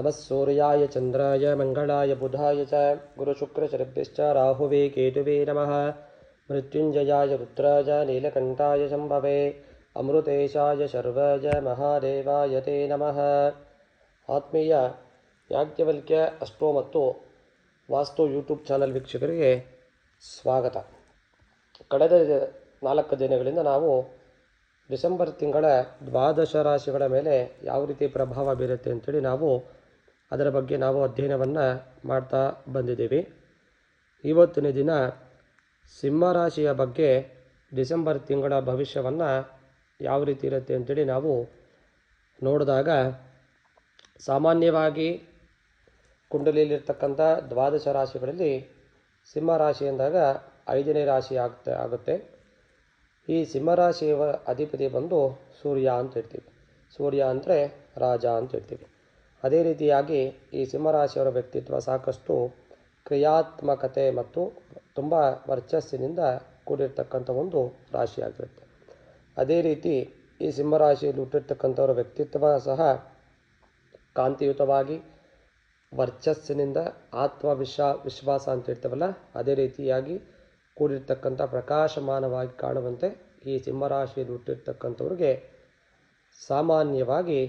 नमः सूर्याय चन्द्राय मङ्गलाय बुधाय च गुरुशुक्रशरभ्यश्च राहुवे केतुवे नमः मृत्युञ्जयाय रुद्राय नीलकण्ठाय शम्भवे अमृतेशाय शर्वाय ಮಹಾದೇವಾಯ ತೇ ನಮಃ ಆತ್ಮೀಯ ಯಾಜ್ಞವಲ್ಕ್ಯ ಅಷ್ಟೋ ಮತ್ತು ವಾಸ್ತು ಯೂಟ್ಯೂಬ್ ಚಾನಲ್ ವೀಕ್ಷಕರಿಗೆ ಸ್ವಾಗತ ಕಳೆದ ನಾಲ್ಕು ದಿನಗಳಿಂದ ನಾವು ಡಿಸೆಂಬರ್ ತಿಂಗಳ ದ್ವಾದಶ ರಾಶಿಗಳ ಮೇಲೆ ಯಾವ ರೀತಿ ಪ್ರಭಾವ ಬೀರುತ್ತೆ ಅಂತೇಳಿ ನಾವು ಅದರ ಬಗ್ಗೆ ನಾವು ಅಧ್ಯಯನವನ್ನು ಮಾಡ್ತಾ ಬಂದಿದ್ದೀವಿ. ಇವತ್ತಿನ ದಿನ ಸಿಂಹರಾಶಿಯ ಬಗ್ಗೆ ಡಿಸೆಂಬರ್ ತಿಂಗಳ ಭವಿಷ್ಯವನ್ನು ಯಾವ ರೀತಿ ಇರುತ್ತೆ ಅಂತೇಳಿ ನಾವು ನೋಡಿದಾಗ ಸಾಮಾನ್ಯವಾಗಿ ಕುಂಡಲಿಯಲ್ಲಿರ್ತಕ್ಕಂಥ ದ್ವಾದಶ ರಾಶಿಗಳಲ್ಲಿ ಸಿಂಹರಾಶಿ ಎಂದಾಗ ಐದನೇ ರಾಶಿ ಆಗ್ತಾ ಆಗುತ್ತೆ. ಈ ಸಿಂಹರಾಶಿಯ ಅಧಿಪತಿ ಬಂದು ಸೂರ್ಯ ಅಂತ ಇರ್ತೀವಿ. ಸೂರ್ಯ ಅಂದರೆ ರಾಜ ಅಂತ ಹೇಳ್ತೀವಿ ಅದೇ ರೀತಿಯಾಗಿ ಈ ಸಿಂಹರಾಶಿಯವರ ವ್ಯಕ್ತಿತ್ವ ಸಾಕಷ್ಟು ಕ್ರಿಯಾತ್ಮಕತೆ ಮತ್ತು ತುಂಬ ವರ್ಚಸ್ಸಿನಿಂದ ಕೂಡಿರ್ತಕ್ಕಂಥ ಒಂದು ರಾಶಿಯಾಗಿರುತ್ತೆ. ಅದೇ ರೀತಿ ಈ ಸಿಂಹರಾಶಿಯಲ್ಲಿ ಹುಟ್ಟಿರ್ತಕ್ಕಂಥವರ ವ್ಯಕ್ತಿತ್ವ ಸಹ ಕಾಂತಿಯುತವಾಗಿ ವರ್ಚಸ್ಸಿನಿಂದ ಆತ್ಮವಿಶ್ವ ವಿಶ್ವಾಸ ಅಂತ ಹೇಳ್ತೇವಲ್ಲ ಅದೇ ರೀತಿಯಾಗಿ ಕೂಡಿರ್ತಕ್ಕಂಥ ಪ್ರಕಾಶಮಾನವಾಗಿ ಕಾಣುವಂತೆ ಈ ಸಿಂಹರಾಶಿಯಲ್ಲಿ ಹುಟ್ಟಿರ್ತಕ್ಕಂಥವ್ರಿಗೆ ಸಾಮಾನ್ಯವಾಗಿ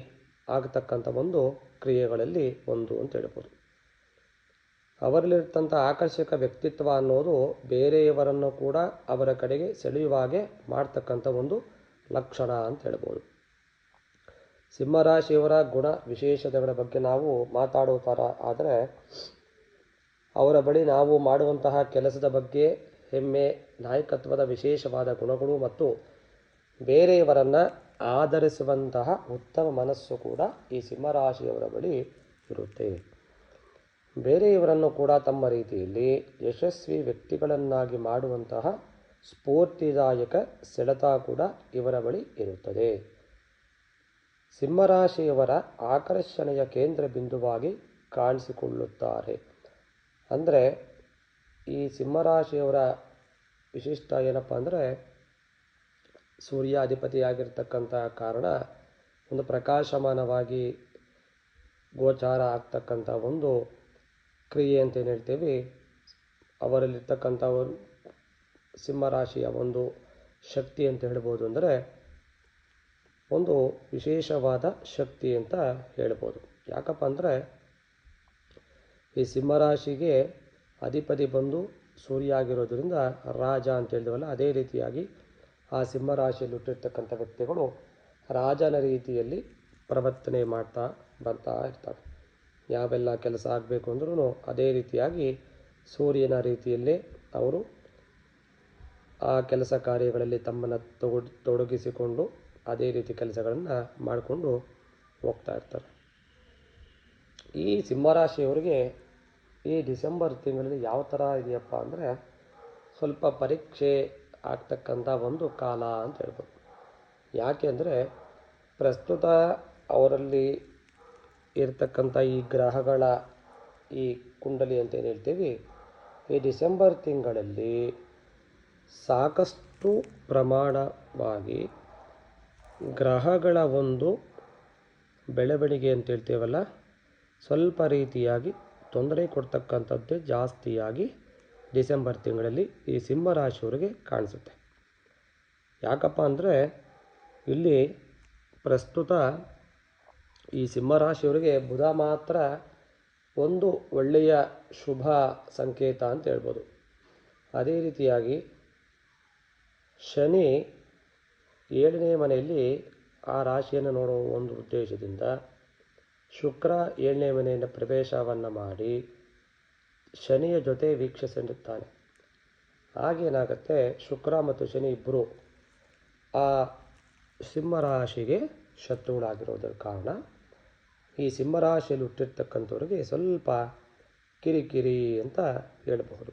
ಆಗತಕ್ಕಂಥ ಒಂದು ಕ್ರಿಯೆಗಳಲ್ಲಿ ಒಂದು ಅಂತ ಹೇಳ್ಬೋದು. ಅವರಲ್ಲಿರ್ತಂಥ ಆಕರ್ಷಕ ವ್ಯಕ್ತಿತ್ವ ಅನ್ನೋದು ಬೇರೆಯವರನ್ನು ಕೂಡ ಅವರ ಕಡೆಗೆ ಸೆಳೆಯುವ ಹಾಗೆ ಮಾಡ್ತಕ್ಕಂಥ ಒಂದು ಲಕ್ಷಣ ಅಂತ ಹೇಳ್ಬೋದು. ಸಿಂಹರಾಶಿಯವರ ಗುಣ ವಿಶೇಷತೆಗಳ ಬಗ್ಗೆ ನಾವು ಮಾತಾಡೋ ಥರ ಆದರೆ ಅವರ ಬಳಿ ನಾವು ಮಾಡುವಂತಹ ಕೆಲಸದ ಬಗ್ಗೆ ಹೆಮ್ಮೆ, ನಾಯಕತ್ವದ ವಿಶೇಷವಾದ ಗುಣಗಳು ಮತ್ತು ಬೇರೆಯವರನ್ನು ಆಧರಿಸುವಂತಹ ಉತ್ತಮ ಮನಸ್ಸು ಕೂಡ ಈ ಸಿಂಹರಾಶಿಯವರ ಬಳಿ ಇರುತ್ತೆ. ಬೇರೆಯವರನ್ನು ಕೂಡ ತಮ್ಮ ರೀತಿಯಲ್ಲಿ ಯಶಸ್ವಿ ವ್ಯಕ್ತಿಗಳನ್ನಾಗಿ ಮಾಡುವಂತಹ ಸ್ಫೂರ್ತಿದಾಯಕ ಸೆಳೆತ ಕೂಡ ಇವರ ಬಳಿ ಇರುತ್ತದೆ. ಸಿಂಹರಾಶಿಯವರ ಆಕರ್ಷಣೆಯ ಕೇಂದ್ರ ಬಿಂದುವಾಗಿ ಕಾಣಿಸಿಕೊಳ್ಳುತ್ತಾರೆ. ಅಂದರೆ ಈ ಸಿಂಹರಾಶಿಯವರ ವಿಶಿಷ್ಟ ಏನಪ್ಪ ಅಂದರೆ ಸೂರ್ಯ ಅಧಿಪತಿಯಾಗಿರ್ತಕ್ಕಂಥ ಕಾರಣ ಒಂದು ಪ್ರಕಾಶಮಾನವಾಗಿ ಗೋಚಾರ ಆಗ್ತಕ್ಕಂಥ ಒಂದು ಕ್ರಿಯೆ ಅಂತ ಏನು ಹೇಳ್ತೀವಿ ಅವರಲ್ಲಿರ್ತಕ್ಕಂಥ ಸಿಂಹರಾಶಿಯ ಒಂದು ಶಕ್ತಿ ಅಂತ ಹೇಳ್ಬೋದು ಅಂದರೆ ಒಂದು ವಿಶೇಷವಾದ ಶಕ್ತಿ ಅಂತ ಹೇಳ್ಬೋದು. ಯಾಕಪ್ಪ ಅಂದರೆ ಈ ಸಿಂಹರಾಶಿಗೆ ಅಧಿಪತಿ ಬಂದು ಸೂರ್ಯ ಆಗಿರೋದ್ರಿಂದ ರಾಜ ಅಂತ ಹೇಳಿದವಲ್ಲ ಅದೇ ರೀತಿಯಾಗಿ ಆ ಸಿಂಹರಾಶಿಯಲ್ಲಿ ಹುಟ್ಟಿರ್ತಕ್ಕಂಥ ವ್ಯಕ್ತಿಗಳು ರಾಜನ ರೀತಿಯಲ್ಲಿ ಪ್ರವರ್ತನೆ ಮಾಡ್ತಾ ಬರ್ತಾ ಇರ್ತಾರೆ. ಯಾವೆಲ್ಲ ಕೆಲಸ ಆಗಬೇಕು ಅಂದ್ರೂ ಅದೇ ರೀತಿಯಾಗಿ ಸೂರ್ಯನ ರೀತಿಯಲ್ಲೇ ಅವರು ಆ ಕೆಲಸ ಕಾರ್ಯಗಳಲ್ಲಿ ತಮ್ಮನ್ನು ತೊಡಗಿಸಿಕೊಂಡು ಅದೇ ರೀತಿ ಕೆಲಸಗಳನ್ನು ಮಾಡಿಕೊಂಡು ಹೋಗ್ತಾ ಇರ್ತಾರೆ. ಈ ಸಿಂಹರಾಶಿಯವರಿಗೆ ಈ ಡಿಸೆಂಬರ್ ತಿಂಗಳಲ್ಲಿ ಯಾವ ಥರ ಇದೆಯಪ್ಪ ಅಂದರೆ ಸ್ವಲ್ಪ ಪರೀಕ್ಷೆ ಆಗ್ತಕ್ಕಂಥ ಒಂದು ಕಾಲ ಅಂತ ಹೇಳ್ಬೋದು. ಯಾಕೆಂದರೆ ಪ್ರಸ್ತುತ ಅವರಲ್ಲಿ ಇರತಕ್ಕಂಥ ಈ ಗ್ರಹಗಳ ಈ ಕುಂಡಲಿ ಅಂತ ಏನು ಹೇಳ್ತೀವಿ? ಈ ಡಿಸೆಂಬರ್ ತಿಂಗಳಲ್ಲಿ ಸಾಕಷ್ಟು ಪ್ರಮಾಣವಾಗಿ ಗ್ರಹಗಳ ಒಂದು ಬೆಳವಣಿಗೆ ಅಂತ ಹೇಳ್ತೇವಲ್ಲ, ಸ್ವಲ್ಪ ರೀತಿಯಾಗಿ ತೊಂದರೆ ಕೊಡ್ತಕ್ಕಂಥದ್ದೇ ಜಾಸ್ತಿಯಾಗಿ ಡಿಸೆಂಬರ್ ತಿಂಗಳಲ್ಲಿ ಈ ಸಿಂಹರಾಶಿಯವರಿಗೆ ಕಾಣಿಸುತ್ತೆ. ಯಾಕಪ್ಪ ಅಂದರೆ ಇಲ್ಲಿ ಪ್ರಸ್ತುತ ಈ ಸಿಂಹರಾಶಿಯವರಿಗೆ ಬುಧ ಮಾತ್ರ ಒಂದು ಒಳ್ಳೆಯ ಶುಭ ಸಂಕೇತ ಅಂತ ಹೇಳ್ಬೋದು. ಅದೇ ರೀತಿಯಾಗಿ ಶನಿ ಏಳನೇ ಮನೆಯಲ್ಲಿ ಆ ರಾಶಿಯನ್ನು ನೋಡುವ ಒಂದು ಉದ್ದೇಶದಿಂದ ಶುಕ್ರ ಏಳನೇ ಮನೆಯಿಂದ ಪ್ರವೇಶವನ್ನು ಮಾಡಿ ಶನಿಯ ಜೊತೆ ವೀಕ್ಷಿಸಿರುತ್ತಾನೆ ಆಗೇನಾಗುತ್ತೆ ಶುಕ್ರ ಮತ್ತು ಶನಿ ಇಬ್ಬರು ಆ ಸಿಂಹರಾಶಿಗೆ ಶತ್ರುಗಳಾಗಿರೋದ್ರ ಕಾರಣ ಈ ಸಿಂಹರಾಶಿಯಲ್ಲಿ ಹುಟ್ಟಿರ್ತಕ್ಕಂಥವ್ರಿಗೆ ಸ್ವಲ್ಪ ಕಿರಿಕಿರಿ ಅಂತ ಹೇಳಬಹುದು.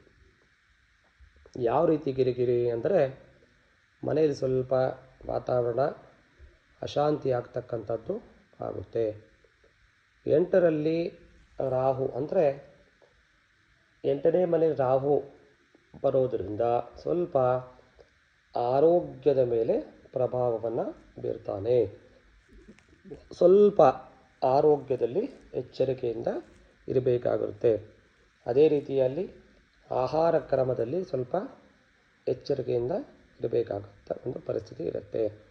ಯಾವ ರೀತಿ ಕಿರಿಕಿರಿ ಅಂದರೆ ಮನೆಯಲ್ಲಿ ಸ್ವಲ್ಪ ವಾತಾವರಣ ಅಶಾಂತಿ ಆಗ್ತಕ್ಕಂಥದ್ದು ಆಗುತ್ತೆ. ಎಂಟರಲ್ಲಿ ರಾಹು ಅಂದರೆ ಎಂಟನೇ ಮನೆ ರಾಹು ಬರೋದರಿಂದ ಸ್ವಲ್ಪ ಆರೋಗ್ಯದ ಮೇಲೆ ಪ್ರಭಾವವನ್ನು ಬೀರ್ತಾನೆ. ಸ್ವಲ್ಪ ಆರೋಗ್ಯದಲ್ಲಿ ಎಚ್ಚರಿಕೆಯಿಂದ ಇರಬೇಕಾಗುತ್ತೆ. ಅದೇ ರೀತಿಯಲ್ಲಿ ಆಹಾರ ಕ್ರಮದಲ್ಲಿ ಸ್ವಲ್ಪ ಎಚ್ಚರಿಕೆಯಿಂದ ಇರಬೇಕಾಗುತ್ತೆ. ಒಂದು ಪರಿಸ್ಥಿತಿ ಇರುತ್ತೆ.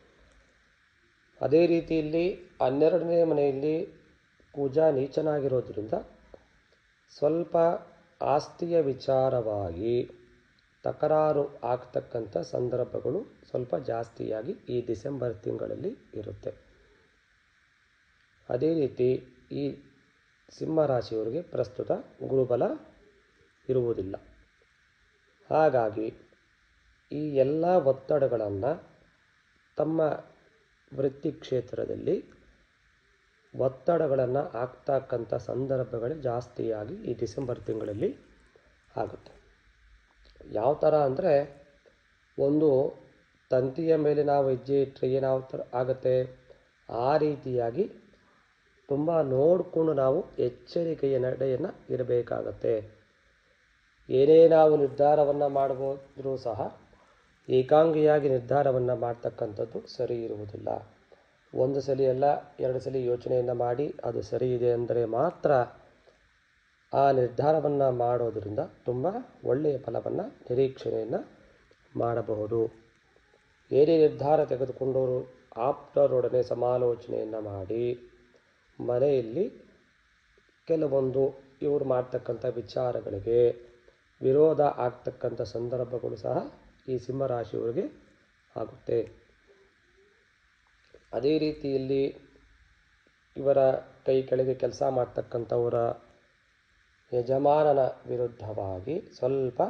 ಅದೇ ರೀತಿಯಲ್ಲಿ ಹನ್ನೆರಡನೇ ಮನೆಯಲ್ಲಿ ಪೂಜಾ ನೀಚನಾಗಿರೋದ್ರಿಂದ ಸ್ವಲ್ಪ ಆಸ್ತಿಯ ವಿಚಾರವಾಗಿ ತಕರಾರು ಆಗ್ತಕ್ಕಂಥ ಸಂದರ್ಭಗಳು ಸ್ವಲ್ಪ ಜಾಸ್ತಿಯಾಗಿ ಈ ಡಿಸೆಂಬರ್ ತಿಂಗಳಲ್ಲಿ ಇರುತ್ತೆ. ಅದೇ ರೀತಿ ಈ ಸಿಂಹರಾಶಿಯವರಿಗೆ ಪ್ರಸ್ತುತ ಗುರುಬಲ ಇರುವುದಿಲ್ಲ. ಹಾಗಾಗಿ ಈ ಎಲ್ಲ ಒತ್ತಡಗಳನ್ನು ತಮ್ಮ ವೃತ್ತಿ ಕ್ಷೇತ್ರದಲ್ಲಿ ಒತ್ತಡಗಳನ್ನು ಆಗ್ತಕ್ಕಂಥ ಸಂದರ್ಭಗಳು ಜಾಸ್ತಿಯಾಗಿ ಈ ಡಿಸೆಂಬರ್ ತಿಂಗಳಲ್ಲಿ ಆಗುತ್ತೆ. ಯಾವ ಥರ ಅಂದರೆ ಒಂದು ತಂತಿಯ ಮೇಲೆ ನಾವು ಹೆಜ್ಜೆ ಇಟ್ಟರೆ ಏನಾವ ಥರ ಆಗುತ್ತೆ? ಆ ರೀತಿಯಾಗಿ ತುಂಬ ನೋಡಿಕೊಂಡು ನಾವು ಎಚ್ಚರಿಕೆಯ ನಡೆಯನ್ನು ಇರಬೇಕಾಗತ್ತೆ. ಏನೇ ನಾವು ನಿರ್ಧಾರವನ್ನು ಮಾಡ್ಬೋದ್ರೂ ಸಹ ಏಕಾಂಗಿಯಾಗಿ ನಿರ್ಧಾರವನ್ನು ಮಾಡ್ತಕ್ಕಂಥದ್ದು ಸರಿ ಇರುವುದಿಲ್ಲ. ಒಂದು ಸಲ ಎಲ್ಲ ಎರಡು ಸಲ ಯೋಚನೆಯನ್ನು ಮಾಡಿ ಅದು ಸರಿ ಇದೆ ಅಂದರೆ ಮಾತ್ರ ಆ ನಿರ್ಧಾರವನ್ನು ಮಾಡೋದರಿಂದ ತುಂಬ ಒಳ್ಳೆಯ ಫಲವನ್ನು ನಿರೀಕ್ಷಣೆಯನ್ನು ಮಾಡಬಹುದು. ಏನೇ ನಿರ್ಧಾರ ತೆಗೆದುಕೊಂಡವರು ಆಪ್ತರೊಡನೆ ಸಮಾಲೋಚನೆಯನ್ನು ಮಾಡಿ. ಮನೆಯಲ್ಲಿ ಕೆಲವೊಂದು ಇವರು ಮಾಡ್ತಕ್ಕಂಥ ವಿಚಾರಗಳಿಗೆ, ವಿರೋಧ ಆಗ್ತಕ್ಕಂಥ ಸಂದರ್ಭಗಳು ಸಹ ಈ ಸಿಂಹರಾಶಿಯವರಿಗೆ ಆಗುತ್ತೆ. ಅದೇ ರೀತಿಯಲ್ಲಿ ಇವರ ಕೈ ಕೆಳಗೆ ಕೆಲಸ ಮಾಡ್ತಕ್ಕಂಥವರ ಯಜಮಾನನ ವಿರುದ್ಧವಾಗಿ ಸ್ವಲ್ಪ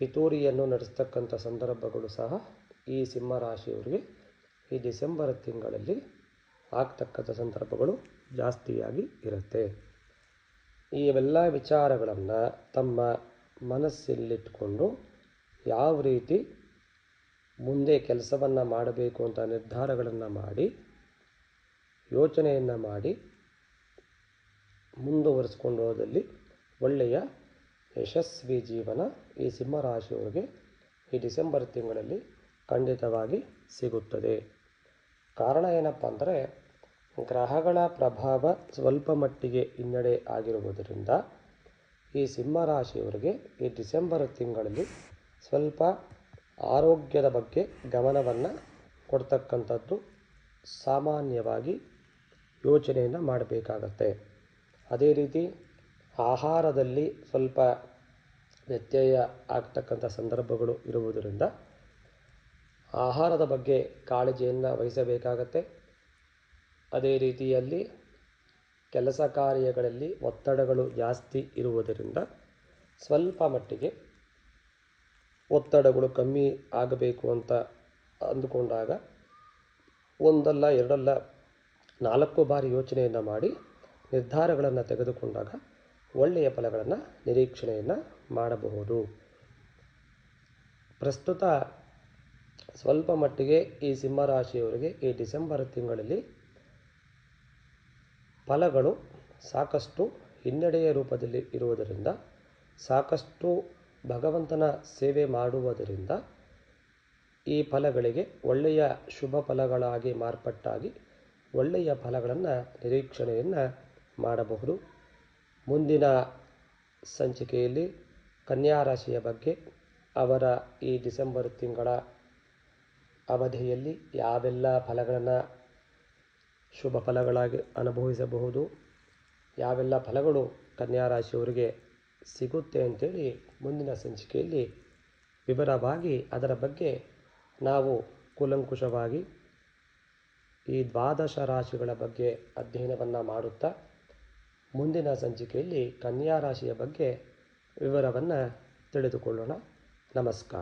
ಪಿತೂರಿಯನ್ನು ನಡೆಸ್ತಕ್ಕಂಥ ಸಂದರ್ಭಗಳು ಸಹ ಈ ಸಿಂಹರಾಶಿಯವರಿಗೆ ಈ ಡಿಸೆಂಬರ್ ತಿಂಗಳಲ್ಲಿ ಆಗ್ತಕ್ಕಂಥ ಸಂದರ್ಭಗಳು ಜಾಸ್ತಿಯಾಗಿ ಇರುತ್ತೆ. ಈ ಎಲ್ಲ ವಿಚಾರಗಳನ್ನು ತಮ್ಮ ಮನಸ್ಸಲ್ಲಿಟ್ಟುಕೊಂಡು ಯಾವ ರೀತಿ ಮುಂದೆ ಕೆಲಸವನ್ನು ಮಾಡಬೇಕು ಅಂತ ನಿರ್ಧಾರಗಳನ್ನು ಮಾಡಿ, ಯೋಚನೆಯನ್ನು ಮಾಡಿ ಮುಂದುವರಿಸ್ಕೊಂಡು ಹೋದಲ್ಲಿ ಒಳ್ಳೆಯ ಯಶಸ್ವಿ ಜೀವನ ಈ ಸಿಂಹರಾಶಿಯವರಿಗೆ ಈ ಡಿಸೆಂಬರ್ ತಿಂಗಳಲ್ಲಿ ಖಂಡಿತವಾಗಿ ಸಿಗುತ್ತದೆ. ಕಾರಣ ಏನಪ್ಪ ಅಂದರೆ, ಗ್ರಹಗಳ ಪ್ರಭಾವ ಸ್ವಲ್ಪ ಮಟ್ಟಿಗೆ ಹಿನ್ನಡೆ ಆಗಿರುವುದರಿಂದ ಈ ಸಿಂಹರಾಶಿಯವರಿಗೆ ಈ ಡಿಸೆಂಬರ್ ತಿಂಗಳಲ್ಲಿ ಸ್ವಲ್ಪ ಆರೋಗ್ಯದ ಬಗ್ಗೆ ಗಮನವನ್ನು ಕೊಡ್ತಕ್ಕಂಥದ್ದು ಸಾಮಾನ್ಯವಾಗಿ ಯೋಚನೆಯನ್ನು ಮಾಡಬೇಕಾಗತ್ತೆ. ಅದೇ ರೀತಿ ಆಹಾರದಲ್ಲಿ ಸ್ವಲ್ಪ ವ್ಯತ್ಯಯ ಆಗ್ತಕ್ಕಂಥ ಸಂದರ್ಭಗಳು ಇರುವುದರಿಂದ ಆಹಾರದ ಬಗ್ಗೆ ಕಾಳಜಿಯನ್ನು ವಹಿಸಬೇಕಾಗತ್ತೆ. ಅದೇ ರೀತಿಯಲ್ಲಿ ಕೆಲಸ ಕಾರ್ಯಗಳಲ್ಲಿ ಒತ್ತಡಗಳು ಜಾಸ್ತಿ ಇರುವುದರಿಂದ ಸ್ವಲ್ಪ ಮಟ್ಟಿಗೆ ಒತ್ತಡಗಳು ಕಮ್ಮಿ ಆಗಬೇಕು ಅಂತ ಅಂದುಕೊಂಡಾಗ ಒಂದಲ್ಲ ಎರಡಲ್ಲ ನಾಲ್ಕು ಬಾರಿ ಯೋಚನೆಯನ್ನು ಮಾಡಿ ನಿರ್ಧಾರಗಳನ್ನು ತೆಗೆದುಕೊಂಡಾಗ ಒಳ್ಳೆಯ ಫಲಗಳನ್ನು ನಿರೀಕ್ಷಣೆಯನ್ನು ಮಾಡಬಹುದು. ಪ್ರಸ್ತುತ ಸ್ವಲ್ಪ ಮಟ್ಟಿಗೆ ಈ ಸಿಂಹರಾಶಿಯವರಿಗೆ ಈ ಡಿಸೆಂಬರ್ ತಿಂಗಳಲ್ಲಿ ಫಲಗಳು ಸಾಕಷ್ಟು ಹಿನ್ನಡೆಯ ರೂಪದಲ್ಲಿ ಇರುವುದರಿಂದ ಸಾಕಷ್ಟು ಭಗವಂತನ ಸೇವೆ ಮಾಡುವುದರಿಂದ ಈ ಫಲಗಳಿಗೆ ಒಳ್ಳೆಯ ಶುಭ ಫಲಗಳಾಗಿ ಮಾರ್ಪಟ್ಟಾಗಿ ಒಳ್ಳೆಯ ಫಲಗಳನ್ನು ನಿರೀಕ್ಷಣೆಯನ್ನು ಮಾಡಬಹುದು. ಮುಂದಿನ ಸಂಚಿಕೆಯಲ್ಲಿ ಕನ್ಯಾ ರಾಶಿಯ ಬಗ್ಗೆ, ಅವರ ಈ ಡಿಸೆಂಬರ್ ತಿಂಗಳ ಅವಧಿಯಲ್ಲಿ ಯಾವೆಲ್ಲ ಫಲಗಳನ್ನು ಶುಭ ಫಲಗಳಾಗಿ ಅನುಭವಿಸಬಹುದು, ಯಾವೆಲ್ಲ ಫಲಗಳು ಕನ್ಯಾ ರಾಶಿಯವರಿಗೆ ಸಿಗುತ್ತೆ ಅಂತೇಳಿ ಮುಂದಿನ ಸಂಚಿಕೆಯಲ್ಲಿ ವಿವರವಾಗಿ ಅದರ ಬಗ್ಗೆ ನಾವು ಕೂಲಂಕುಷವಾಗಿ ಈ ದ್ವಾದಶ ರಾಶಿಗಳ ಬಗ್ಗೆ ಅಧ್ಯಯನವನ್ನು ಮಾಡುತ್ತಾ ಮುಂದಿನ ಸಂಚಿಕೆಯಲ್ಲಿ ಕನ್ಯಾ ರಾಶಿಯ ಬಗ್ಗೆ ವಿವರವನ್ನು ತಿಳಿದುಕೊಳ್ಳೋಣ. ನಮಸ್ಕಾರ.